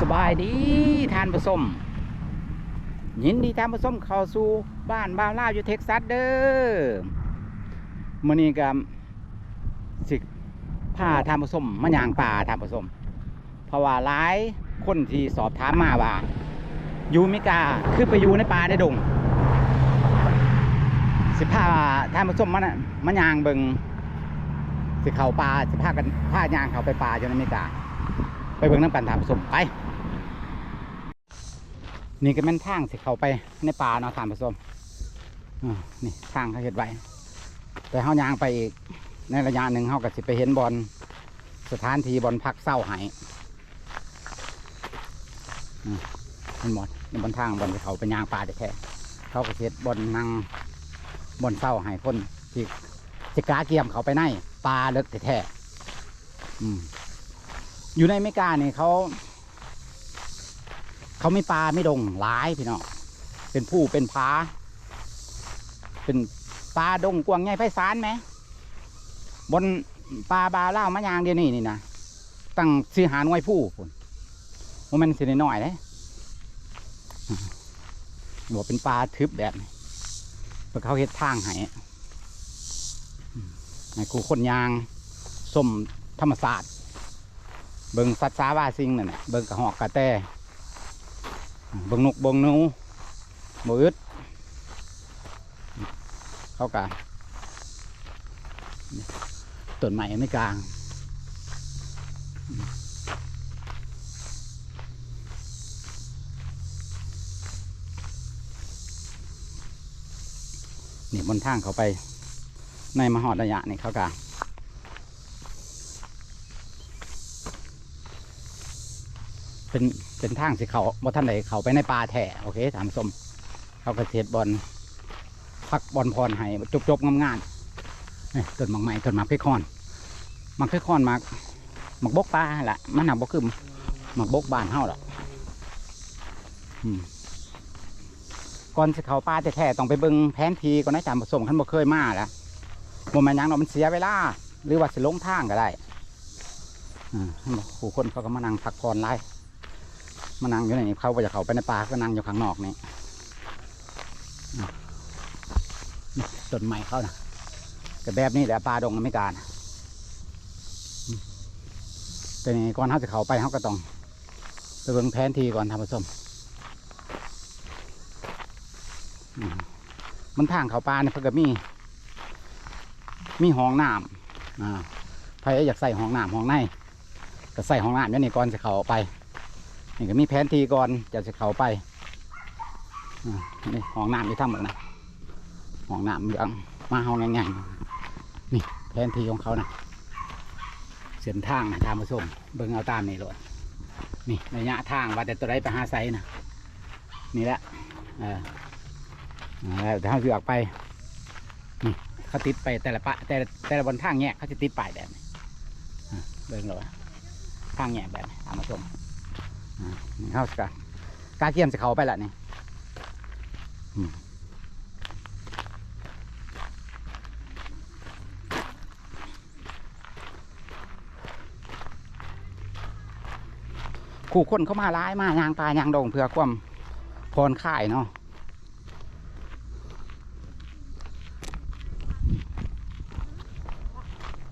สบายดีทานผสมยินดีทานผสมเข้าสู่บ้านบ่าวลาอยู่เท็กซัสเด้อมื้อนี้ก็สิพาทานผสมมาย่างป่าทานผสมเพราะว่าหลายคนที่สอบถามมาว่าอยู่เมริกาคือไปอยู่ในป่าในดง สิพาทานผสมมันน่ะมาย่างเบิงสิเข้าป่าสิพากันพาย่างเข้าไปป่าอยู่ในเมริกาไปเบิ่งน้ำกันทานผสมไป นี่ก็แม่นทางสิเขาไปในป่าเนาะทานผสมอ่านี่ทางเขาเห็ดไว้ แต่เฮายางไปอีก ในระยะหนึ่งเฮาก็สิไปเห็นบอลสถานที่บอลพักเศร้าหายมันหมดในบนทางบอลเขาไปยางป่าแท้เขาก็เห็ดบอลนั่งบอลเศร้าหายคนที่จะกาเกียมเขาไปในป่าเลิกแท้ๆอืมอยู่ในเมกาเนี่ยเขา เขาไม่ปลาไม่ดงหลายพี่น้องเป็นผู้เป็นพาเป็นปลาดงกวางใหญ่ไพศาลไหมบนปลาบาเล่ามะยางเดียวนี่นี่นะตั้งสีหาน่วยผู้พุ่นว่ามันสิน้อยเลยบอกเป็นปลาทึบแบบเพราเขาเฮ็ดทางให้อืมให้ครูคนยางสมธรรมศาสตร์ เบิงสัตว์สาวาสิงนั่นแหละเบิงกระหอกกระแตเบิ่งนกบิ่งนูบ่อึดเขากะต้นไม้ไม่กลางนี่บนทางเขาไป ในมหอดระยะนี่เขากะ เป็นเป็นทางสิเขาบ่ท่านใดเขาไปในป่าแถ่โอเคถามสมเขากระเทศบอลพักบอลพรให้จบจบๆงามงานต้นหมากไม้ต้นหมากเพคอนหมากเพคอนหมากหมากบกปลาละมันหนักบ่คือหมากบกบานเฮาหรอกก่อนสิเขาป่าแท้ๆต้องไปเบิ่งแผนทีก่อนนะจำผสมขันบ่เคยมาล้วบ่แม่นยังเนาะมันเสียเวลาหรือว่าสิลงทางก็ได้อ่าผู้คนเขาก็มานั่งพักผ่อนไล่ มานั่งอยู่ในนี้เข้าไปจะเขาไปในป่าก็นั่งอยู่ข้างนอกนี่ต้นไม้เขานะก็แบบนี้แหละป่าดงอเมริกานะอืมแต่นี่ก่อนเขาจะเขาไปเขาก็ต้องไปเบิ่งแผนที่ก่อนทำผสมมันทางเขาป่าเนี่ยเพิ่นก็มี มีห้องน้ำอ่าใครอยากใส่ห้องน้ำห้องในก็ใส่ห้องน้ำอยู่นี่ก่อนจะเขาไป นี่ก็มีแผนทีก่อนจะจะเข้าไปนี่ห้องน้ำอยู่ทั้งหมดนะห้องน้ำยังมาห้องง่ายๆนี่แผนทีของเขานะเส้นทางนะตามมาชมเบิ่งเอาตามนี่เลยนี่ระยะทางว่าแต่ตัวไรไปหาไซนะนี่แหละเออแล้วถ้าเสืออกไปนี่เขาติดไปแต่ละปะแต่แต่ละบนทางแยเขาจะติดป้ายแบบนี้เบิ่งเลยทางแยแบบนี้ตามมาชม นี่เข้าสกากาเกียมจะเขาไปละนี่ขู่คนเข้ามาร้ายมายางปลายางดงเพื่อความพรค่ายเนาะ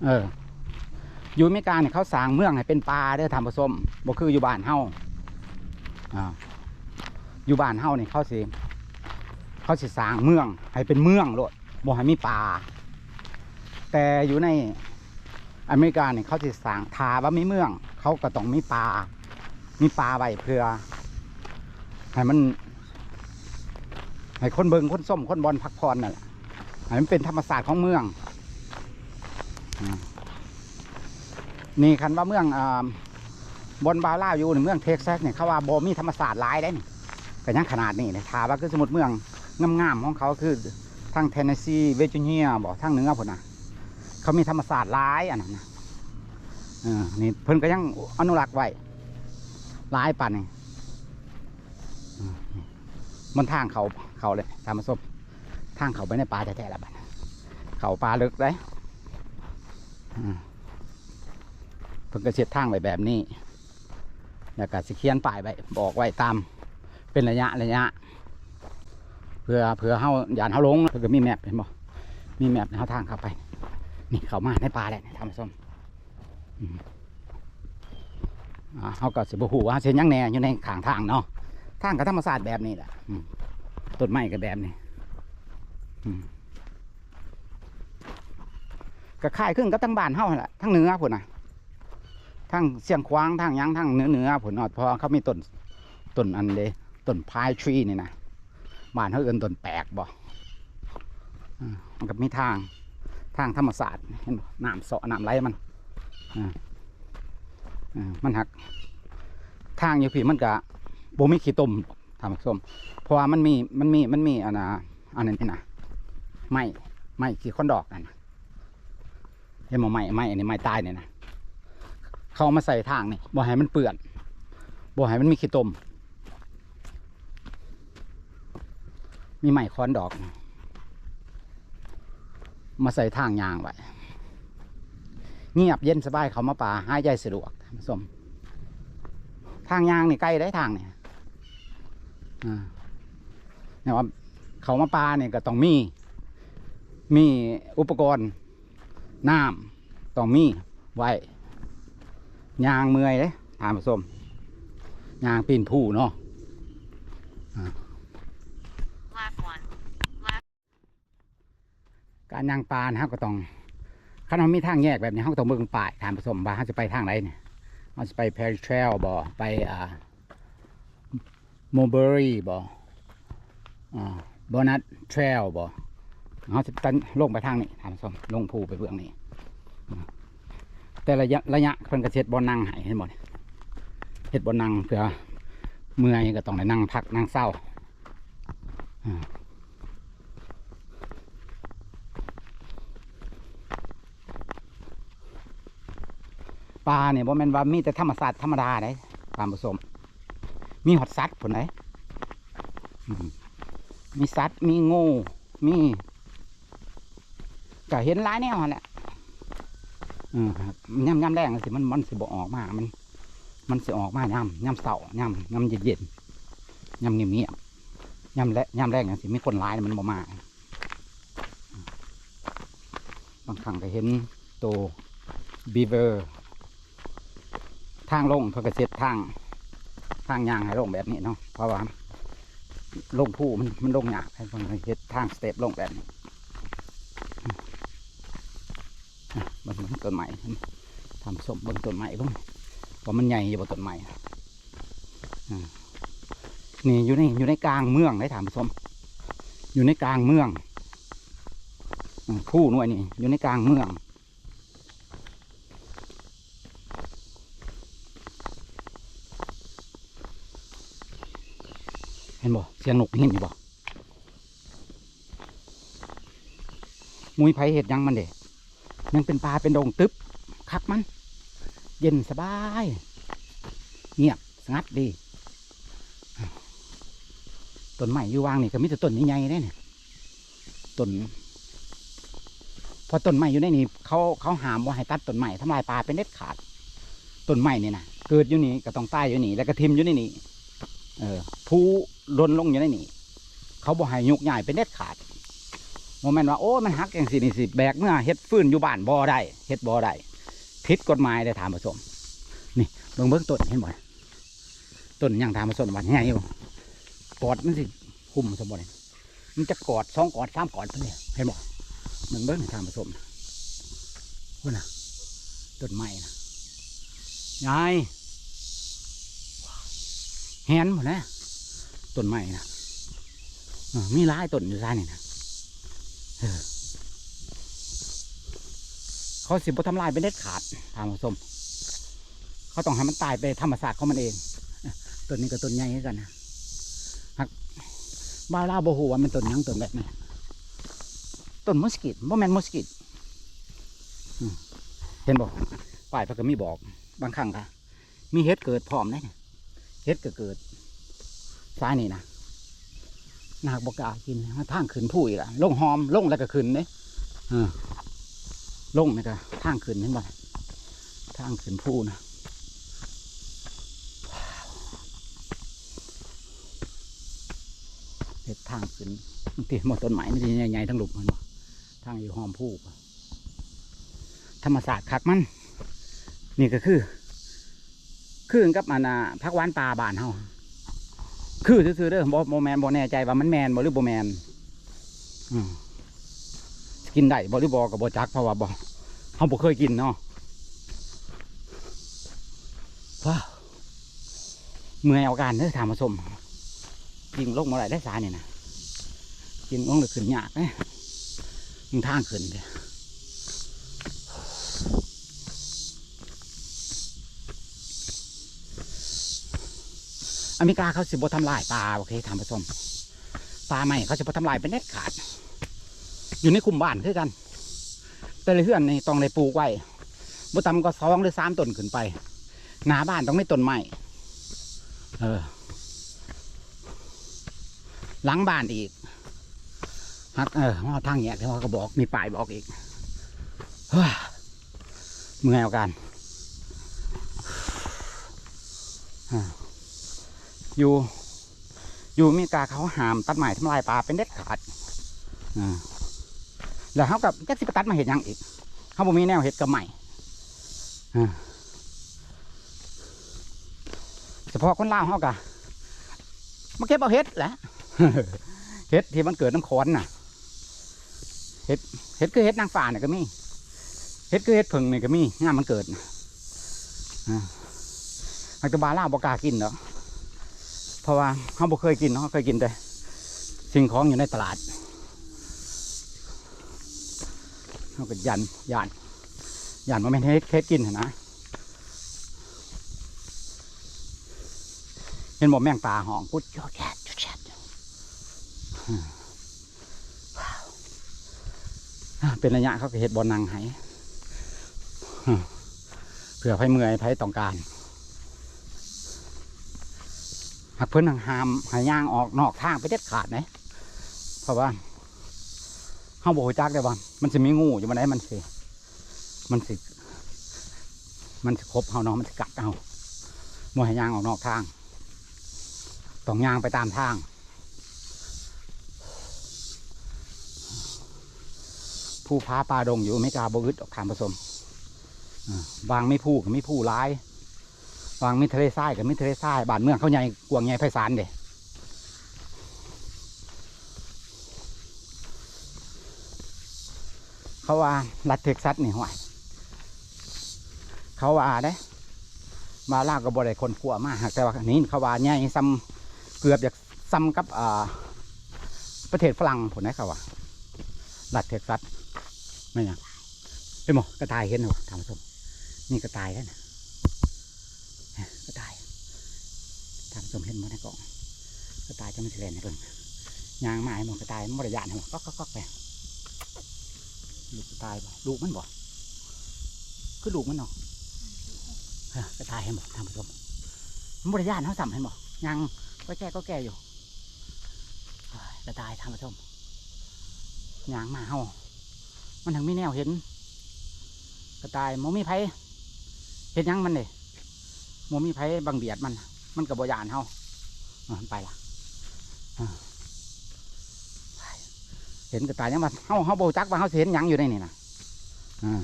เอออยู่อเมริกาเนี่ยเขาสร้างเมืองให้เป็นป่าเด้อทำผสมบ่คืออยู่บ้านเฮา อ่าอยู่บ้านเฮานี่เขาสิเขาสิสร้างเมือง ให้เป็นเมืองโลดบ่ให้มีป่า แต่อยู่ในอเมริกาเนี่ยเขาสิสร้างทาว่ามีเมือง เขาก็ต้องมีป่า มีป่าไว้เพื่อ ให้มัน ให้คนเบิงคนส้มคนบอลพักผ่อนนั่นแหละให้มันเป็นธรรมศาสตร์ของเมือง นี่คันว่าเมืองอ่า บนบาวล่าอยู่ในเมืองเท็กซัสเนี่ยเขาว่าบ่มีธรรมศาสตร์หลายได้นี่ก็ยังขนาดนี้เลยถามว่าคือสมมติเมืองงามๆของเขาคือทางเทนเนสซีเวจิเนียบอกทางเหนือพุ่นะเขามีธรรมศาสตร์หลายอันนั้นนะเออนี่เพิ่นก็ยังอนุรักษ์ไว้หลายปันนี่มนี่มันทางเขาเขาเลยตามมศพทางเขาไปในป่าแท้ๆแล้วบัดเขาป่าลึกเลยเพิ่นก็เช็ดทางไว้แบบนี้ แล้วก็สิเขียนป้ายไว้บอกไว้ตามเป็นระยะระยะ เพื่อเพื่อเฮาย่านเฮาลงเพื่อก็มีแมพเห็นบ่มีแมพเฮาทางเข้าไป นี่เขามาในป่าแหละทำส้มอืมอ่าเฮาก็สิบ่ฮู้ว่าเส้นยังแน่อยู่ในขางทางเนาะทางก็ธรรมชาสติแบบนี้แหละต้นไม้ก็แบบนี้ก็คล้ายคลึงกับทั้งบ้านเฮาแหละทั้งเนื้อพุ่นนะ ทั้งเสียงควางทั้งยังทั้งเนื้อเนือพุ่นเนพราะว่าเขามีต้นต้นอันเดต้นพายทรีนี่นะบ้านเขาเอินต้นแปลกบ่อ่ามันก็มีทางทางธรรมศาสตร์เห็นบ่น้ำเสาะน้ำไหลมันอ่าอ่ามันหัก ทางอยู่พี่มันก็บ่มีขี้ตมทำส้มเพราะว่ามันมีมันมีมันมีอันน่ะอันนั้นนี่นะไม้ไม้ขี้คนดอกนั่นเห็นบ่ไม้ไม้อันนี้ไม้ตายเนี่ยนะ เขาเอามาใส่ทางนี่บ่ให้มันเปื้อนบ่ให้มันมีขี้ตม มีไม้ค้อนดอก มาใส่ทางยางไว้เงียบเย็นสบายเขามาป่าหายใจสะดวกท่านผู้ชมทางยางนี่ใกล้ได้ทางเนี่ยเนี่ยว่าเขามาป่าเนี่ยก็ต้องมี มีอุปกรณ์น้ำต้องมีไว้ ยางเมื่อยเลยท่านผู้ชมยางปีนผู้เนาะ Lap 1. การย่างปลานะครับก็ต้องคันเรามีทางแยกแบบนี้เขาก็ต้องเบิ่งป้ายถามผสมว่าเขาจะไปทางไหนเนี่ยเขาจะไปเพร r เทรลบ่ไปอ่าโมเบอรี่บ่อ่าบอนัทเทรลบ่เขาจะตันลงไปทางนี้ถามผสมลงภูไปเบื้องนี้อืม แต่ระยะระยะเพิ่นกระเช็ดบอลนั่งให้เห็นบ่เนี่ยเฮ็ดบอลนั่งเพื่อเมื่อยก็ต้องได้นั่งพักนั่งเศร้าปลาเนี่ยบ่แม่นว่ามีแต่ธรรมศาสตร์ธรรมดาได้ตามผสม มีหอดสัตว์ผลไหนอืมมีสัตว์มีงูมีก็เห็นหลายแนวแหละ อืมครับย่ำย่ำแรงสิมันมันสิบออกมามัน มันสิออกมาย่ำย่ำเสาย่ำย่ำเย็นเย็นย่ำเงียบเงียบย่ำและย่ำแรงอย่างสิมีคนร้ายมันบ่มาบางครั้งก็เห็นโตบีเวอร์ ทางลงเพื่อกระเซ็ดทาง ทางยางให้ลงแบบนี้เนาะเพราะว่าลงผู้มันมันลงหยากให้คนเฮ็ดทางสเต็ปลงแบบนี้อะเบน ต้นไม้ทำสมบนต้นไม้บ้างว่ามันใหญ่อยู่บนต้นไม้อ่านี่อยู่ในอยู่ในกลางเมืองได้ถามสมอยู่ในกลางเมืองอ่าผู้หน่วยนี่อยู่ในกลางเมืองเห็นบ่เสียงนกเห็นอยู่บ่มุยไผเห็ดยังมันเด็ ยังเป็นปลาเป็นดงตึ๊บคักมัน เย็นสบาย เงียบสงัดดีต้นไม้อยู่วางนี่ก็มีแต่ต้นใหญ่ๆได้เนี่ยต้นพอต้นไม้อยู่ในนี่เขาเขาหามว่าให้ตัดต้นไม้ทำลายป่าเป็นเด็ดขาดต้นไม้นี่นะเกิดอยู่นี่ก็ต้องตายอยู่นี่ แล้วก็ทิมอยู่ในนี่เออผู้ล้นลงอยู่ในนี่เขาบอกให้ยุกใหญ่เป็นเด็ดขาด โมเมนต์ว่าโอ้มันหักอย่างสินี่สิแบกเมื่อเฮ็ดฟื้นอยู่บ้านบ่อได้เฮ็ดบ่อได้ผิดกฎหมายได้ถามผสม นี่เบิ่งเบิ่งต้นเห็นบ่ต้นยังถามผสมวันใหญ่อยู่กอดมันสิคุมสมบูรณ์มันจะกอดสองกอดสามกอดไปเลยเห็นบ่เบิ่งเบิ่งถามผสมว่าน่ะต้นไม้นะยายแฮนหมดแล้วต้นไม้นะเออมีหลายต้นอยู่ซ่านี่นะ เขาสิบทำลายเป็นเด็ดขาดทางผสมเขาต้องให้มันตายไปธรรมศาสตร์ของมันเองต้นนี้ก็ต้นใหญ่กันนะหักบ้าวลาโบหูว่ามันต้นยังต้นแบบนี้ต้นมอสกิตบ่แมนมอสกิตเห็นบอกป้ายเพนก็มีบอก บางครั้งค่ะ มีเห็ดเกิดพร้อมได้เนี่ยเฮ็ดก็เกิดซ้ายนี่นะ นาคบกากินทางขืนผู้อีกละลงหอมลงแล้วก็ขืนเนี่ยลงนี่ก็ทางขืนนี่นบ่ทางขืนผู้นะเด็ดทางขืนเตี้ยหมดต้นไม้นี่ใหญ่ๆทั้งหลุมมันทางอยู่หอมผู้ธรรมศาสตร์คักมัน นี่ก็คือ คืนกับมันพักวานปลาบานเฮา คือซื่อๆเด้อบ่บ่แมนบ่แน่ใจว่ามันแมนบ่หรือบ่แมนอืมสิกินได้บ่หรือบ่ก็บ่จักเพราะว่าบ่เฮาบ่เคยกินเนาะว้าวเมื่อยเอาการเด้อถามมาชมยิงลงมาไหลได้สาเนี่ยนะยิงลงเลยขึ้นยากเด้มึทางขึ้นเด้อ อเมริกาเขาสิบทำลายปลาโอเคทำผสมปลาใหม่เขาจะบทำลายเป็นเน็ดขาด อยู่ในคุมบ้านคือกัน แต่ละเฮือนในต้องในปลูกไว้บ่ต่ำก็สองหรือสามต้นขึ้นไป หน้าบ้านต้องไม่ต้นไม้เออ หลังบ้านอีกฮักเออว่าทางแยกที่ว่าก็บอกมีป้ายบอกอีกเฮ้ยเมื่อยเอากัน อยู่ อยู่มริกาเขาหามตัดไม้ทำลายป่าเป็นเด็ดขาดอ่าแล้วเขากับจักสิไปตัดมาเห็ดยังอีกเขาบ่มีแนวเห็ดกับใหม่อ่าเฉพาะคนล่าเขากะมาเก็บเอาเห็ดแหละเห็ดที่มันเกิดน้ำค้อนน่ะเห็ดเห็ดคือเห็ดนางฟ้าเนี่ยก็มีเห็ดคือเห็ดผึ่งเนี่ยก็มีงามมันเกิดน่ะอักตบาล่าบอกากินเนาะ ราะว่าเขาบ่เคยกินเนาะเคยกินแต่ สิ่งของอยู่ในตลาดเขาก็ยันยันยันว่าไม่นให้เคสกินนะเห็นบอกแมงปลาหองกุดยอดแฉดจุดแฉดเป็นระยะเขาก็เห็ดบอลนังให้เผื่อไผเมื่อยไผต้องการ หากเพิ่นหังหามหายางออกนอกทางไปเด็ดขาดนะเพราะว่าเฮาบ่ฮู้จักได้ว่ามันสิมีงูอยู่บ่ไหนมันสิมันสิมันสิครบเฮาเนาะมันสิกัดเอาบ่ให้ยางออกนอกทางต้องยางไปตามทางผู้พาปลาดงอยู่ไม่กาบ่อึดออกทางผสมบางไม่ผู้ก็มีผู้ร้าย วางมิทะเลทรายกับมิทะเลทรายบ้านเมืองเขาใหญ่กวางใหญ่ไพศาลเด้เขาว่ารัฐเท็กซัสนี่ห่วยเขาว่าเด้มาล่าก็บ่ได้คนกลัวมากแต่ว่านี่เขาว่าใหญ่ซ้ำเกือบจะซ้ำกับประเทศฝรั่งผลนะเขาว่ารัฐเท็กซัสไม่ยังเห็นหมกระต่ายเห็นหรอทางผู้ชมนี่กระต่ายแล้วนะ ก็ตาย ทำสมเห็นหมดในกล่องก็ตายจะมันเสียนให้เพิ่งยางมาให้หมดก็ตายมันบริยานให้หมดก็ก็ก็ไปลูกก็ตายบ่ลูกมันบ่คือลูกมันเนาะเออก็ตายให้หมดทำผสมมันบริยานเขาสั่ให้หมดยางก็แก่ก็แก่อยู่เอ้ยก็ตายทำผสมยางมาเฮามันถึงมีแนวเห็นก็ตายมมีไผเห็นยังมันเลยมมีไผบังเบียดมัน มันกับบยานเฮาอ่าไปละเห็นกระต่ายยังมาเฮาเฮาโบจักว่าเฮาเห็นยังอยู่ในนี่นะอ่า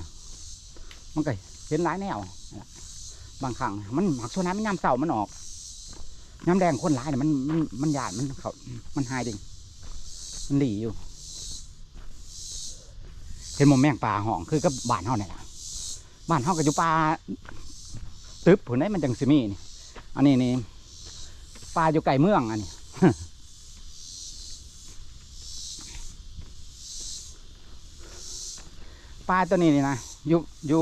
มันก็เห็นหลายแนวนั่นล่ะบางครั้งมันหมักช่วงนั้นมันยามเสามันออกยามแดงคนหลายเนี่ยมันมันมันหยานมันเขามันหายดิงมันหลีอยู่ เห็นหมแมงป่าห้องคือกับบ้านเฮาเนี่ยละบ้านเฮาก็อยู่ป่าตึบผุนได้มันจังสิมีนี่ อันนี้นี่ปลาอยู่ไก่เมืองอันนี้ปลาตัวนี้นี่นะอยู่อยู่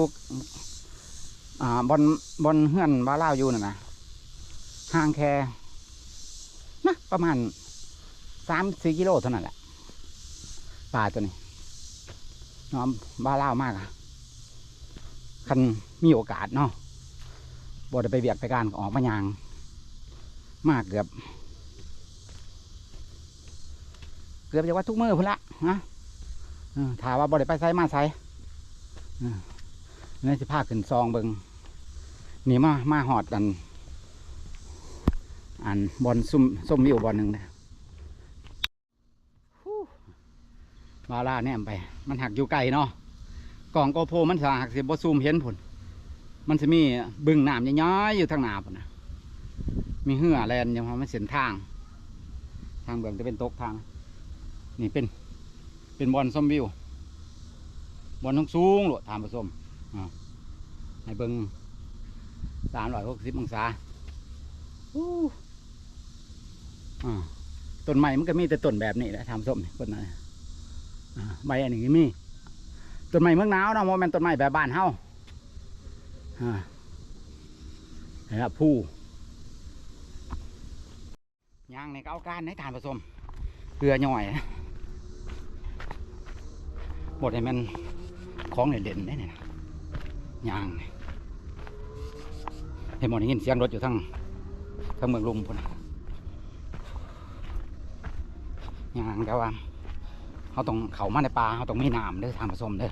อ่าบนบนเฮือนบาเล่าวอยู่น่ะนะห่างแค่นะประมาณสามสี่กิโลเท่านั้นแหละปลาตัวนี้น้องบาเล่าวมากอะคันมีโอกาสเนาะ บ่ได้ไปเบียดไปการออกมายาง มากเกือบ เกือบจะว่าทุกมือพุ่นละนะถามว่าบ่ได้ไปไซมาไซเออนี่สิพาขึ้นซองเบิงนี่มามาหอดอัน อันบอลซุ่มส้มวิวบอลหนึ่งนะวาล่าแนมไป มันหักอยู่ไกลเนาะกล่องโกโพมันสหักสิบ่ซูมเห็นผล มันจะมีบึงน้ำย้อยๆอยู่ทางหน้าบนนะมีเหือแลนยังพอมันเส้นทาง ทางเบื้องจะเป็นตกทาง นี่เป็น เป็นบอลส้มวิวบอลทงสูงหลดทามผสมอ่าให้เบิ้งสามร้อยหกสิบองศาอู้อ่าต้นไม้มันก็มีแต่ต้นแบบนี้แหละทำส้มคนนั้นอ่าใบอันนี้มีต้นไม้เมืองหนาวเนาะโมเมนต้นไม้แบบบ้านเห่า นะครับผู้ยางในก็เอาการในทานผสมเกลือหน่อยนะหมดให้มันของเด่นๆได้เนี่ยยางเห็นหมดได้ยินเสียงรถอยู่ทั้งทั้งเมืองลุมพุ่นยางแต่ว่าเขาต้องเขามาในป่าเขาต้องมีน้ำเด้อทางผสมเด้อ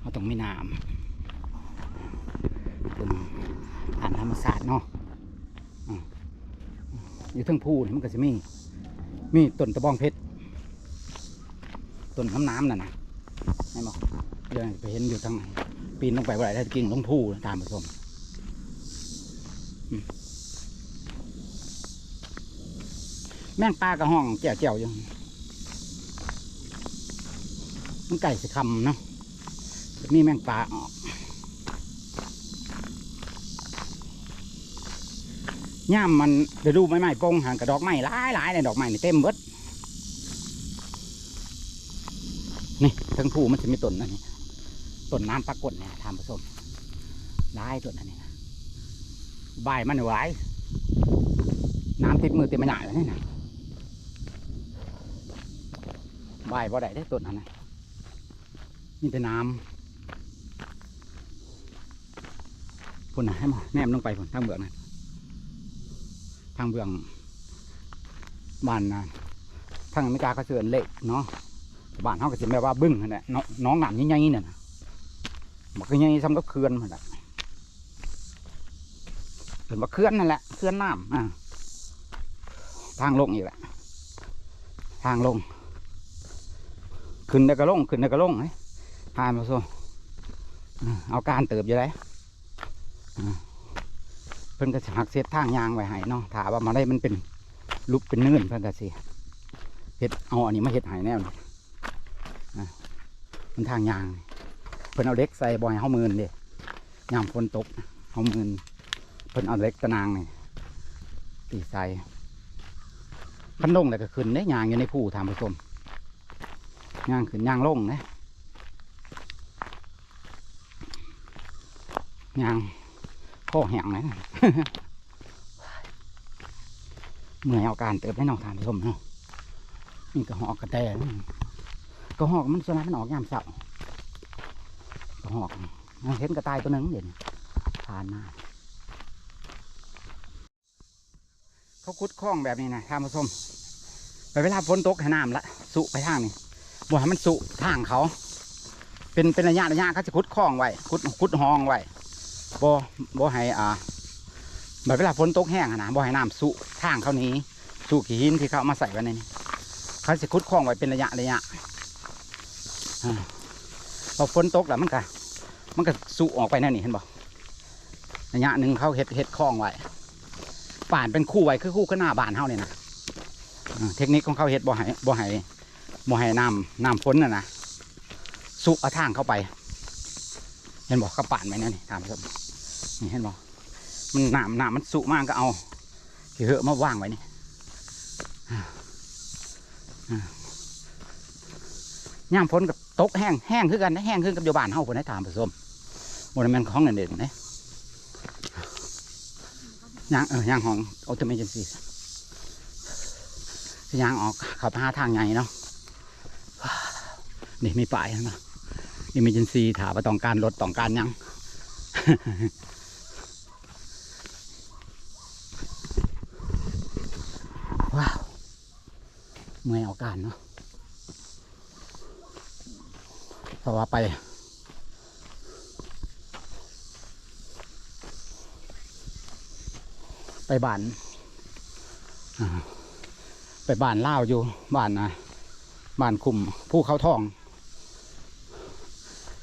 เขาต้องมีน้ำ เป็นทานธรรมศาสตร์เนาะอยู่ทั้งภูนี่มันก็จะมี มีต้นตะบองเพชรต้นน้ำน้ำน่ะนะให้บอกเดี๋ยวไปเห็นอยู่ทางไหนปีนลงไปว่าไรได้กิ่งลงภูตามผสมอืมแม่งปลากระห้องแก่วๆอยู่มันไก่สิคำเนาะมีแม่งปลาออก ย่ามมันเดี๋ยวดูไม้ไม้ปงห่างกับดอกไม้หลายหลายในดอกไม้นี่เต็มเบิดนี่ทั้งผู้มันจะมีต้นนั่นนี่ต้นน้ำปรากฏเนี่ยทำผสมหลายต้นนั่นนี่นะใบมันไหวายน้ำติดมือติดมันใหญ่เลยนี่นะใบบ่ได้ได้ต้นนั้นนะนี่แต่น้ำพุ่นนะให้มาแนมลงไปพุ่นทางเบืองนะ ทางเบื้องบ้านนะทางอเมริกาก็เสือนเละเนาะบ้านเขาก็จะแบบว่าบึ้งนั่นแหละน้องน้องหนามใหญ่ๆเนี่ยนะมันก็ใหญ่ซ้ำกับเขื่อนมันแหละเป็นว่าเขื่อนนั่นแหละเขื่อนน้ำอ่าทางลงอีกแหละทางลง ขึ้นได้ก็ลงขึ้นได้ก็ลงเลยพานมาโซ่เอาการเติบอยู่เลย เพิ่นก็สิหักเศษทางยางไว้ให้เนาะถ้าว่ามาได้มันเป็นลุกเป็นเนื่นเพิ่นก็สิเฮ็ดเอาอันนี้มาเฮ็ดให้แนวนี้อะมันทางยาง เพิ่นเอาเล็กใส่บอยเฮามืนเด้ยามฝนตกเฮามืนเพิ่นเอาเล็กตะนางนี่ตีใส่คันลงแล้วก็ขึ้นเด้ยางอยู่ในผู้ทางผู้ชมยางขึ้นยางลงเด้ยาง ข้อแห้งเลยนะเมื่อยเอาการเติบได้น้องทานผู้ชมเนาะนี่ก็หอกกระแตนี่ก็หอกมันส่วนนั้นมันออกยามเสาร์ก็หอกเห็นกระต่ายตัวหนึงเด่นผ่านมาเขาคุดคล้องแบบนี้นะทานผู้ชมไปเวลาฝนตกให้น้ำละสุไปทางนี้บ่ให้มันสุทางเขา เป็นเป็นระยะระยะเขาจะคุดคล้องไว้คุดคุดห้องไว้ บ่บ่ให้อ่าแบบเวลาฝนตกแห้งอะนะบ่ให้น้ำสุทางเขานี้สุขี้หินที่เขาเอามาใส่ไว้ในนี้เขาสิคุดคล้องไว้เป็นระยะระยะอ่าพอฝนตกแล้วมันก็มันก็สุออกไปนั่นนี่เห็นบ่ระยะหนึ่งเขาเห็ดเห็ดคล้องไว้ป่านเป็นคู่ไว้คือคู่ก็หน้าบานเขาเนี่ยนะเทคนิคของเขาเห็ดบ่ให้บ่ให้บ่ให้น้ำน้ำฝนน่ะนะสุเอาทางเข้าไป เห็นบอกเขาป่านไว้นั่นนี่ตามครับ นี่เห็นบอมันหนามหนามมันสุมากก็เอาเหอะมาว่างไว้นี่อ่าอ่าย่ามฝนกับตกแห้งแห้งคือกันนะแห้งขึ้นกับโยบานเฮาคนให้ถามผสมบนมันของเด่นๆนะย่างเออย่างของออโตเมชันซีย่างออกขับหาทางไงเนาะนี่มีป้ายนะอิมเมจนซีถามว่าต้องการรถต้องการยัง ว้าว เมื่อยเอาการเนาะเพราะว่าไปไปบ้าน ไปบ้านเล่าอยู่บ้านนะบ้านคุมผู้เขาทอง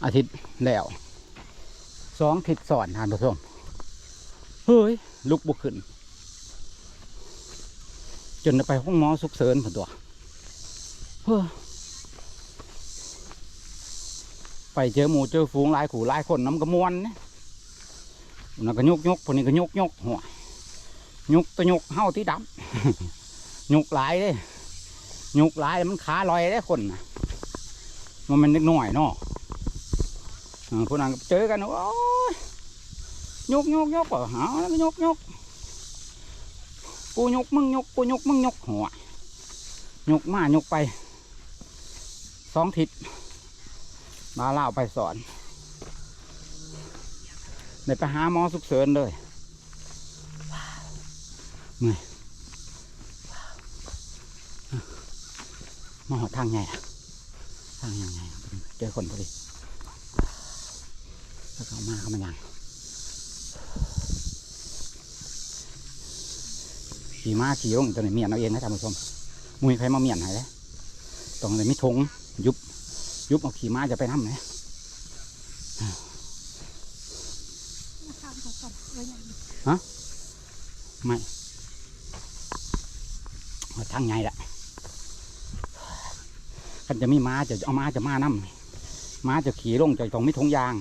อาทิตย์แล้วสองทิศสอนทานผู้ชมเฮ้ยลุกบุกขึ้น จนไปห้องหมอสุกเสริญผนตัว ไปเจอหมูเจอฝูงหลายขู่หลายคนน้ำกระมวลนะนั่นก็ยกยกพวกนี้ก็ยกยกหัวยกตัวยกเฮ้าที่ดับยกหลายเด้ยกหลายมันขาลอยได้คนนะมันมันเล็กน้อยเนาะอ่าพวกนั้นเจอกันโอ้ยยกยกยกเหรอหาแล้วก็ยกยกกูยกมึงยกกูยกมึงยกหัวยกมายกไป สองทิศมาเล่าไปสอนเดี๋ยวไปหาหมอสุกเสริญเลยเหนื่อยมาหอทางไงอะทางยังไงเจอคนพอดีแล้วเขามาเขามายังขี่ม้าขี่ลงตัวนี้เมียนเอาเองนะท่านผู้ชมมุยใครมาเมียนให้เลยตรงนี้มีธง ยุบยุบเอาขี่ม้าจะไปน้ำไหนข้ามเขาก่อนไว้อย่างนี้ไม่เอาทางไงละกันจะมีม้าจะเอาม้าจะมาน้ำม้าจะขี่ลงจะตรงมีธงยาง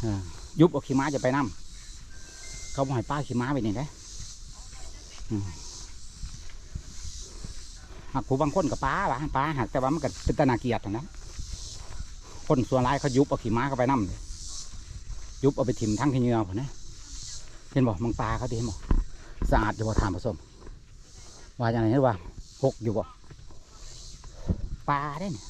เออยุบเอาขี่ม้าจะไปน้ำเขาบอกให้ป้าขี่ม้าไปนี่ได้อืม หากผู้บางคนกับป้าละป้าหักแต่ว่ามันก็เป็นตนาเกียรตินะคนส่วนร้ายเขายุบเอาขี่ม้าเข้าไปนั่มยุบเอาไปถิ่มทั้งขี้เงือผมนะเห็นบอกมังปลาเขาดีเห็นบอกสะอาดอยู่บ่ทานผสมว่าอย่างไรเห็นว่าหกอยู่บ่ปลาได้เนี่ย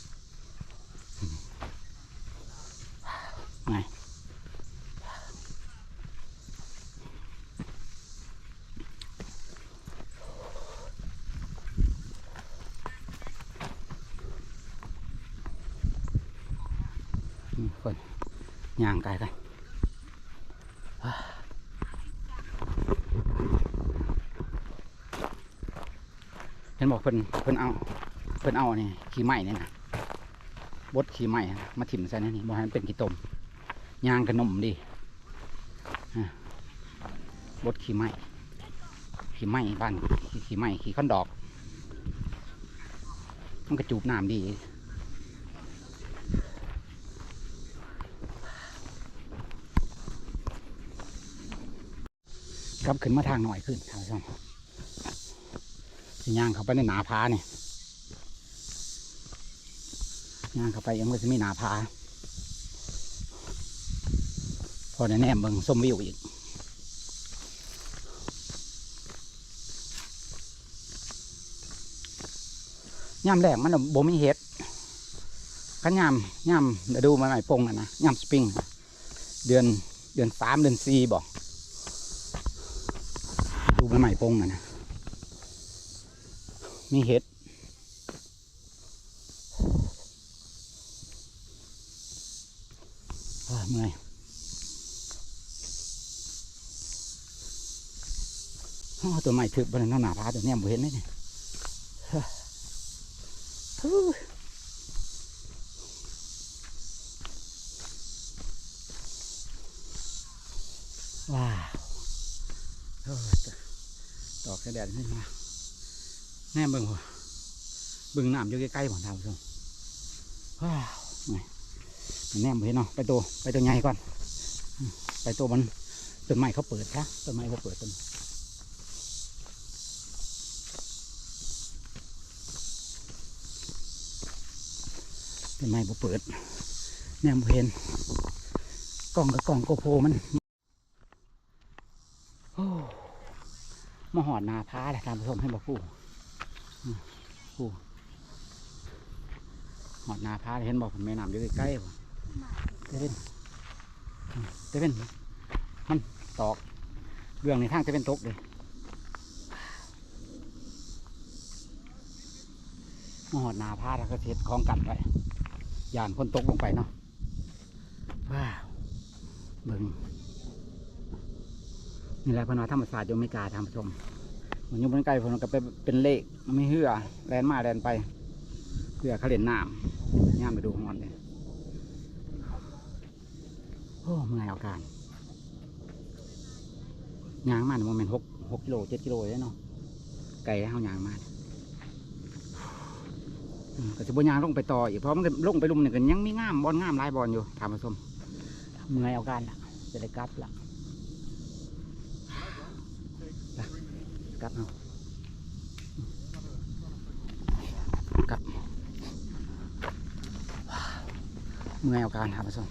คนย่างไกายกันเห็นบอกเพิ่นเพิ่นเอาเพิ่นเอานี่ขี้ไหม้นี่นะบดขี้ไหม้มาถิ่มใส่นนี่บอกให้มันเป็นขี้ต้มย่างขนมดีบดขี้ไหม้ขี้ไหม้บ้านขี้ขี้ไหม้ขี้ข้อนดอก มันกระจูบน้ำดี กลับขึ้นมาทางหน่อยขึ้นท่านผู้ชมย่างเข้าไปในหนาผาเนี่ยย่างเข้าไปยังไม่จะมีหนาผาพอได้แนมเบิ่งส้มวิวอีกย่ำแรกมันบ่มีเห็ดขันย่ำย่ำเดี๋ยวดูมาใหม่ปงน่ะนะย่ำสปริง เดือนเดือนสามเดือนสี่บอก หม่ปงน่ะนะมีเห็ดเมื่อยตัวใหม่ถือบนหน้าหนาพาตัวเนี้ยบ่เห็นเลยเนี่ยเฮ้อฮู้ว้าวโอ้ย ดอกกระแดดขึ้นมาแน่เบิ่งหัวเบิ่งน้ำอยู่ใกล้ๆของทางผู้ชมว้าวไงแน่บ่เห็นเนาะไปตัวไปตัวใหญ่ก่อน ไปตัวมันต้นไม้เขาเปิดค่ะต้นไม้เขาเปิดต้นต้นไม้บ่เปิดแน่บ่เห็นกล้องกับกล้องโกโพมันโอ้ มาหอดนาพาแหละท่านผู้ชมให้บอกผู้ผู้หอดนาพาเห็นบอกผมแม่น้ำอยู่ใกล้ๆบ่เตเว่นอืมเตเว่นมันตอกเบื้องในทางเตเว่นตกเลยมาหอดนาพาแล้วก็เทศคล้องกันไว้ยานคนตกลงไปเนาะว้าวเบิ่ง นี่แหละพนว่าธรรมศาสตร์โยมิกาทำชมมันอยู่บนไกลผมก็ไปเป็นเลขไม่เหื่อแลนมาแลนไปเพื่อเขาเล่นน้ำย่ามไปดูขอนเลยโอ้เมื่อยเอาการยางมันโมเมนหกหกกิโลเจ็ดกิโลเลยเนาะไก่เฮายางมาอืมก็จะบนยางลงไปต่ออีกเพราะมันลงไปลุมหนึ่งกันยังมีง่ามบอลง่ามลายบอลอยู่ถามผสมเมื่อยเอาการละจะได้กลับละไป กลับเอากับเมื่อยเอาการครับผู้ชม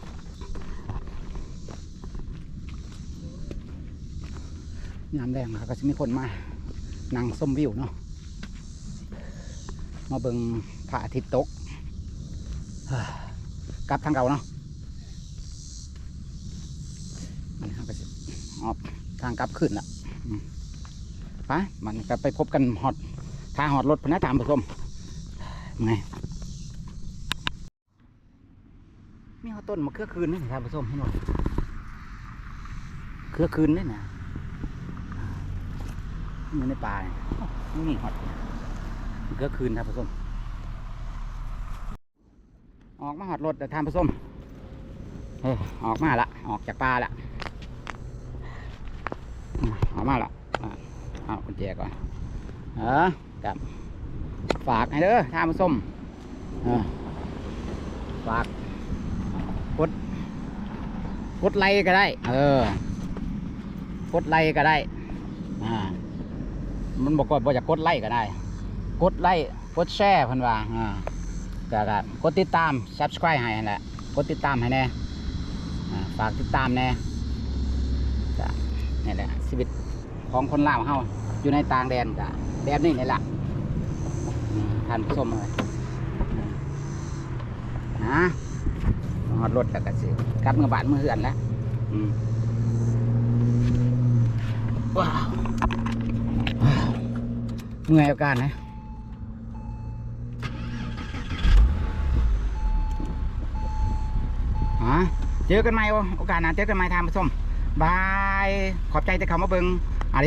ยามแรงนะครับก็จะมีคนมานั่งส้มวิวเนาะมาเบิ่งพระอาทิตย์ตกเฮ้ยกลับทางเก่าเนาะนี่ครับก็สิออกทางกลับขึ้นละ อืมไปมันก็ไปพบกันหอดทางหอดรถพนักตามผู้ชมไงมีเขาต้นมาเครือคืนนี่ท่านผู้ชมให้หน่อยเครือคืนนี่นะอยู่ในป่าเนี่ยนี่หอดเครือคืนท่านผู้ชมออกมาหอดรถแต่ทานผู้ชมเออออกมาละออกจากป่าละออกมาละ เอากุญแจก่อนเออกับฝากให้เด้อท่านผู้มฝากกดกดไลค์ก็ได้ เออกดไลค์ก็ได้อ่ามันบอกว่าบ่อยากกดไลค์ก็ได้ กดไลค์กดแชร์เพิ่นว่าอ่าก็กดติดตาม subscribe ให้แหละกดติดตามให้แน่ฝากติดตามแน่นี่แหละชีวิตของคนลาวเฮา อยู่ในต่างแดนก็แบบนี้นี่แหละท่านผู้ชมเลยนะหอดรถกับกระสือกลับเมื่อบานเมื่อเหือนแล้วว้าวเมื่อยอาการนะฮะเจอกันไหมโอกาสหน้าเจอกันไหมท่านผู้ชมบาย ขอบใจที่เขามาเบิ่ง อา